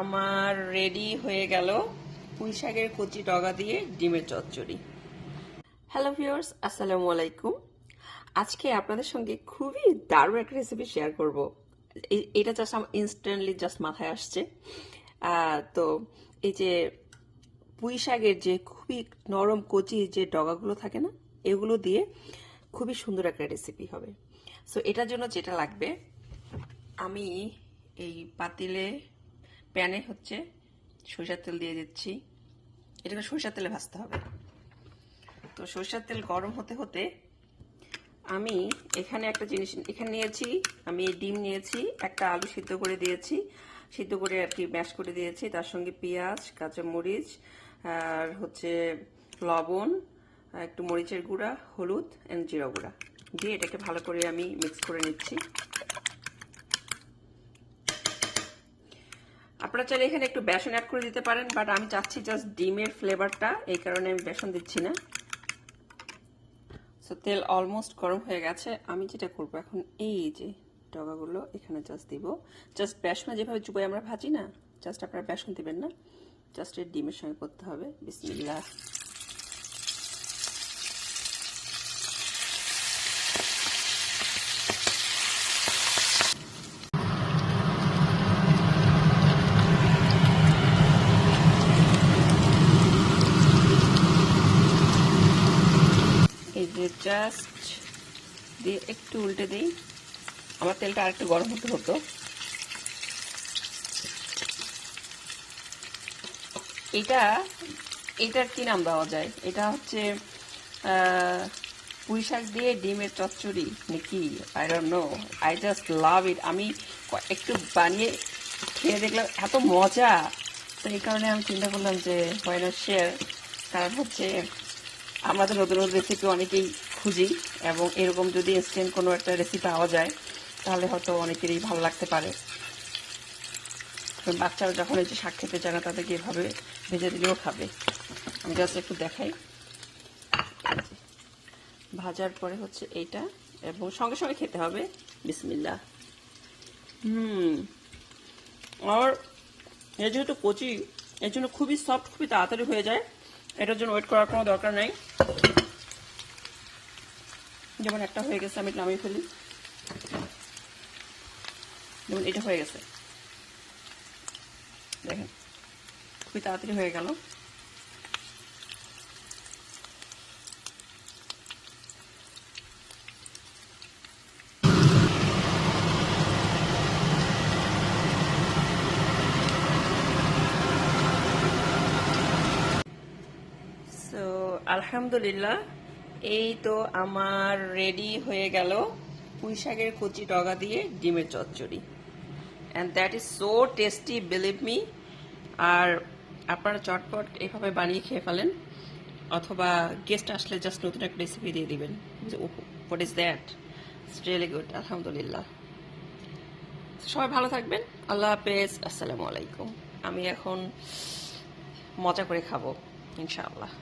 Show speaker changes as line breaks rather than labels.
আমার রেডি হয়ে গেল পুঁই শাকের কচি ডগা দিয়ে ডিমের চচ্চড়ি। হ্যালো ভিউয়ার্স আসসালামু আলাইকুম। আজকে আপনাদের সঙ্গে খুবই দারুণ একটা রেসিপি শেয়ার করব। এটা জাস্ট আমার ইনস্ট্যান্টলি জাস্ট মাথায় আসছে। তো এই যে পুঁই শাকের যে খুবই নরম কচি যে ডগাগুলো থাকে না, এগুলো দিয়ে খুবই সুন্দর একটা রেসিপি হবে। সো এটার জন্য যেটা লাগবে, আমি এই পাতিলে প্যানে হচ্ছে সরিষার তেল দিয়ে দিচ্ছি। এটাকে সরিষার তেলে ভাজতে হবে। তো সরিষার তেল গরম হতে হতে আমি এখানে একটা জিনিস, এখানে নিয়েছি, আমি ডিম নিয়েছি, একটা আলু সিদ্ধ করে দিয়েছি, সিদ্ধ করে আর কি ম্যাশ করে দিয়েছি, তার সঙ্গে পেঁয়াজ, কাঁচামরিচ, আর হচ্ছে লবণ, একটু মরিচের গুঁড়া, হলুদ অ্যান্ড জিরা গুঁড়া। দিয়ে এটাকে ভালো করে আমি মিক্স করে নিচ্ছি। আপনারা চাইলে এখানে একটু বেসন অ্যাড করে দিতে পারেন বাট আমি চাচ্ছি জাস্ট ডিমের ফ্লেভারটা এই কারণে আমি বেসন দিচ্ছি না। সো তেল অলমোস্ট গরম হয়ে গেছে। আমি যেটা করব এখন, এই যে ডগাগুলো এখানে জাস্ট দিব। জাস্ট বেসনে যেভাবে চুপাই আমরা ভাজি না জাস্ট আপনারা বেসন দিবেন না। জাস্ট এর ডিমের সঙ্গে করতে হবে। বিসমিল্লাহ। এই যে জাস্ট দিয়ে একটু উল্টে দিই। আমার তেলটা আরেকটু গরম হতে হতো। এটা, এটার কি নাম দেওয়া যায়? এটা হচ্ছে পুঁই শাক দিয়ে ডিমের চচ্চড়ি, নাকি? I don't know I just love it আমি একটু বানিয়ে খেয়ে দেখলাম, এত মজা। তো এই কারণে আমি চিন্তা করলাম যে হয় না শেয়ার কারণ হচ্ছে আমরা তো নতুন নতুন রেসিপি অনেকেই খুঁজি এবং এরকম যদি ইনস্ট্যান্ট কোনো একটা রেসিপি পাওয়া যায়, তাহলে হয়তো অনেকেরই ভালো লাগতে পারে। বাচ্চারা যখন এই যে শাক খেতে চায় না, তাদেরকে এভাবে ভেজে দিলেও খাবে। আমি জাস্ট একটু দেখাই। ভাজার পরে হচ্ছে এইটা এবং সঙ্গে সঙ্গে খেতে হবে। বিসমিল্লা হুম। আর এর যেহেতু কচি, এর জন্য খুবই সফট খুবই তাড়াতাড়ি হয়ে যায়। এটার জন্য ওয়েট করার কোনো দরকার নাই। যেমন একটা হয়ে গেছে, আমি নামিয়ে ফেলি। যেমন এটা হয়ে গেছে। দেখেন, খুবই তাড়াতাড়ি হয়ে গেল সো আলহামদুলিল্লাহ, এই তো আমার রেডি হয়ে গেল পুঁই শাকের কচি ডগা দিয়ে ডিমের চচ্চড়ি। And that is so tasty believe me আর আপনারা চটপট এভাবে বানিয়ে খেয়ে ফেলেন, অথবা গেস্ট আসলে জাস্ট নতুন একটা রেসিপি দিয়ে দিবেন। What is that it's really good আলহামদুলিল্লাহ। সবাই ভালো থাকবেন, আল্লাহ হাফেজ, আসসালামু আলাইকুম। আমি এখন মজা করে খাব, ইনশাআল্লাহ।